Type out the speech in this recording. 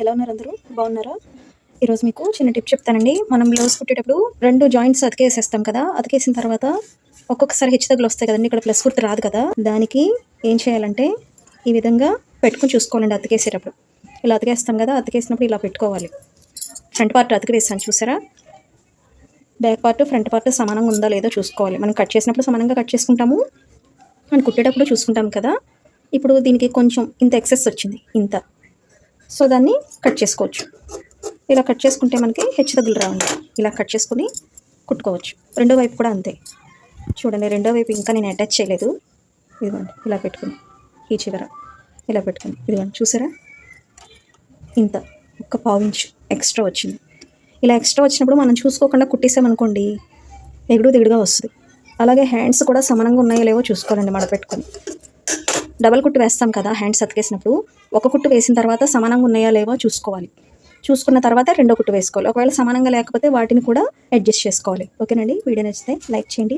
ఎలా ఉన్నారు అందరూ? బాగున్నారా? ఈరోజు మీకు చిన్న టిప్ చెప్తానండి. మనం బ్లౌజ్ కుట్టేటప్పుడు రెండు జాయింట్స్ అతికేసేస్తాం కదా. అతికేసిన తర్వాత ఒక్కొక్కసారి హెచ్చు తగ్గులు వస్తాయి కదండి. ఇక్కడ ప్లస్ గుర్తు రాదు కదా. దానికి ఏం చేయాలంటే ఈ విధంగా పెట్టుకుని చూసుకోవాలండి అతికేసేటప్పుడు. ఇలా అతికేస్తాం కదా. అతికేసినప్పుడు ఇలా పెట్టుకోవాలి. ఫ్రంట్ పార్ట్ అతికి వేస్తాను చూసారా? బ్యాక్ పార్ట్ ఫ్రంట్ పార్ట్ సమానంగా ఉందా లేదో చూసుకోవాలి. మనం కట్ చేసినప్పుడు సమానంగా కట్ చేసుకుంటాము. మనం కుట్టేటప్పుడు చూసుకుంటాం కదా. ఇప్పుడు దీనికి కొంచెం ఇంత ఎక్సెస్ వచ్చింది. ఇంత. సో దాన్ని కట్ చేసుకోవచ్చు. ఇలా కట్ చేసుకుంటే మనకి హెచ్చు తగ్గులు రావండి. ఇలా కట్ చేసుకుని కుట్టుకోవచ్చు. రెండో వైపు కూడా అంతే. చూడండి రెండో వైపు ఇంకా నేను అటాచ్ చేయలేదు. ఇదిగోండి ఇలా పెట్టుకుని ఈ చివర ఇలా పెట్టుకుని. ఇదిగోండి చూసారా? ఇంత ఒక్క పావు ఇంచు ఎక్స్ట్రా వచ్చింది. ఇలా ఎక్స్ట్రా వచ్చినప్పుడు మనం చూసుకోకుండా కుట్టేసామనుకోండి ఎగుడు దిగుడుగా వస్తుంది. అలాగే హ్యాండ్స్ కూడా సమానంగా ఉన్నాయో లేవో చూసుకోవాలండి మడ పెట్టుకొని డబల్ కుట్టు వేస్తాం కదా హ్యాండ్స్ అతికేసినప్పుడు ఒక కుట్టు వేసిన తర్వాత సమానంగా ఉన్నాయా లేవో చూసుకోవాలి. చూసుకున్న తర్వాత రెండో కుట్టు వేసుకోవాలి. ఒకవేళ సమానంగా లేకపోతే వాటిని కూడా అడ్జస్ట్ చేసుకోవాలి. ఓకేనండి? వీడియో నచ్చితే లైక్ చేయండి.